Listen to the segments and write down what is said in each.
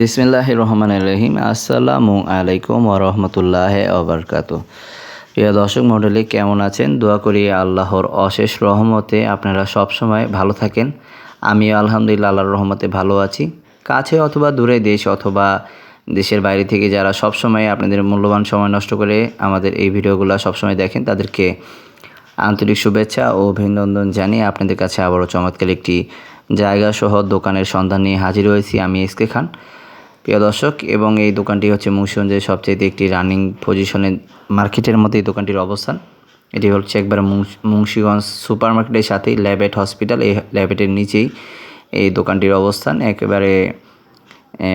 বিসমিল্লাহ রহমান রহিম। আসসালামু আলাইকুম ওরহমতুল্লাহ ওবরকাত। প্রিয় দর্শক মণ্ডলী, কেমন আছেন? দোয়া করি আল্লাহর অশেষ রহমতে আপনারা সবসময় ভালো থাকেন। আমি আলহামদুলিল্লাহ আল্লাহর রহমতে ভালো আছি। কাছে অথবা দূরে দেশ অথবা দেশের বাইরে থেকে যারা সবসময় আপনাদের মূল্যবান সময় নষ্ট করে আমাদের এই ভিডিওগুলো সবসময় দেখেন, তাদেরকে আন্তরিক শুভেচ্ছা ও অভিনন্দন জানিয়ে আপনাদের কাছে আবারও চমৎকার একটি জায়গা সহ দোকানের সন্ধান নিয়ে হাজির হয়েছি আমি এসকে খান। প্রিয় দর্শক, এবং এই দোকানটি হচ্ছে মুন্সিগঞ্জের সবচেয়ে একটি রানিং পজিশনে মার্কেটের মধ্যে এই দোকানটির অবস্থান। এটি হচ্ছে একবার মুন্স- মুন্সিগঞ্জ সুপার মার্কেটের সাথেই ল্যাবেট হসপিটাল। এই ল্যাবেটের নিচেই এই দোকানটির অবস্থান। একেবারে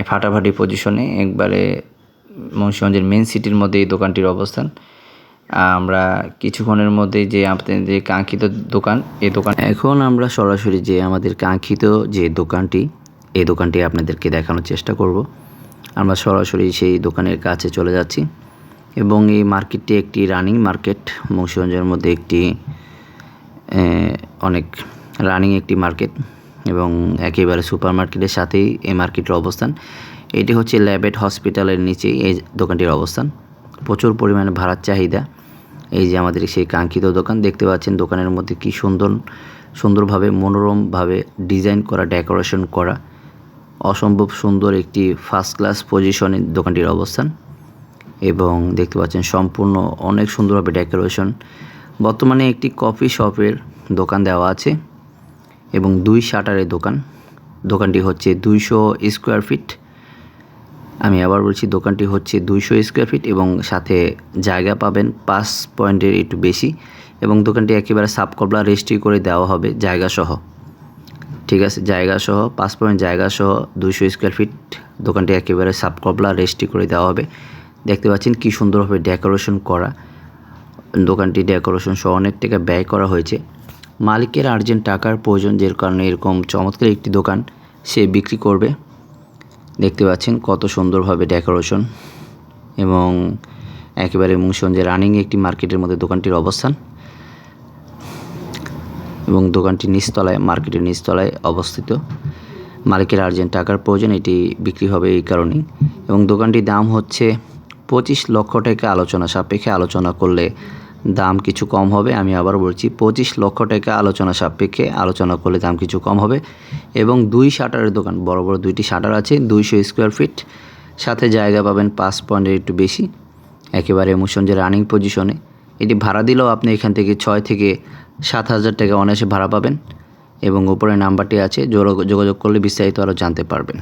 ফাটাফাটি পজিশনে একবারে মুন্সিগঞ্জের মেন সিটির মধ্যে এই দোকানটির অবস্থান। আমরা কিছুক্ষণের মধ্যে যে আপনাদের যে কাঙ্ক্ষিত দোকান, এই দোকান এখন আমরা সরাসরি যে আমাদের কাঙ্ক্ষিত যে দোকানটি এই দোকানটি আপনাদেরকে দেখানোর চেষ্টা করব। আমরা সরাসরি সেই দোকানের কাছে চলে যাচ্ছি এবং এই মার্কেটটি একটি রানিং মার্কেট। মুন্সিগঞ্জের মধ্যে একটি অনেক রানিং একটি মার্কেট এবং একেবারে সুপার মার্কেটের সাথেই এই মার্কেটের অবস্থান। এটি হচ্ছে ল্যাবেট হসপিটালের নিচেই এই দোকানটির অবস্থান। প্রচুর পরিমাণে ভাড়ার চাহিদা। এই যে আমাদের সেই কাঙ্ক্ষিত দোকান, দেখতে পাচ্ছেন দোকানের মধ্যে কি সুন্দর, সুন্দরভাবে মনোরমভাবে ডিজাইন করা, ডেকোরেশন করা। অসম্ভব সুন্দর একটি ফার্স্ট ক্লাস পজিশনে দোকানটির অবস্থান এবং দেখতে পাচ্ছেন সম্পূর্ণ অনেক সুন্দরভাবে ডেকোরেশন বর্তমানে একটি কফি শপের দোকান দেওয়া আছে এবং দুই শাটারের দোকান। দোকানটি হচ্ছে দুইশো স্কোয়ার ফিট আমি আবার বলছি, দোকানটি হচ্ছে দুইশো স্কোয়ার ফিট এবং সাথে জায়গা পাবেন পাঁচ পয়েন্টের একটু বেশি এবং দোকানটি একেবারে সাবকবলা রেজিস্ট্রি করে দেওয়া হবে জায়গা সহ ঠিক আছে, জায়গা সহ, পাঁচ পয়েন্ট জায়গা সহ দুইশো স্কোয়ার ফিট দোকানটি একেবারে সাবকবলা রেজিস্ট্রি করে দেওয়া হবে। দেখতে পাচ্ছেন কী সুন্দরভাবে ডেকোরেশন করা। দোকানটি ডেকোরেশন সহ অনেক টাকা ব্যয় করা হয়েছে। মালিকের আর্জেন্ট টাকার প্রয়োজন যে কারণে এরকম চমৎকার একটি দোকান সে বিক্রি করবে। দেখতে পাচ্ছেন কত সুন্দরভাবে ডেকোরেশন এবং একেবারে মুন্সিগঞ্জে রানিং একটি মার্কেটের মধ্যে দোকানটির অবস্থান। এবং দোকানটি নিচতলায়, মার্কেটের নিচতলায় অবস্থিত। মালিকের আর্জেন্ট টাকার প্রয়োজন, এটি বিক্রি হবে এই কারণেই। এবং দোকানটির দাম হচ্ছে পঁচিশ লক্ষ টাকা আলোচনা সাপেক্ষে আলোচনা করলে দাম কিছু কম হবে। আমি আবার বলছি, পঁচিশ লক্ষ টাকা আলোচনা সাপেক্ষে আলোচনা করলে দাম কিছু কম হবে। এবং দুই শাটারের দোকান, বড় বড় দুইটি শাটার আছে, দুইশো স্কোয়ার ফিট। সাথে জায়গা পাবেন পাঁচ পয়েন্টের একটু বেশি। একেবারে মুসঞ্জে রানিং পজিশনে। এটি ভাড়া দিলেও আপনি এখান থেকে ছয় থেকে সাত হাজার টাকা অনায়াসে ভাড়া পাবেন এবং ওপরে নাম্বারটি আছে যোগাযোগ করলে বিস্তারিত আরও জানতে পারবেন।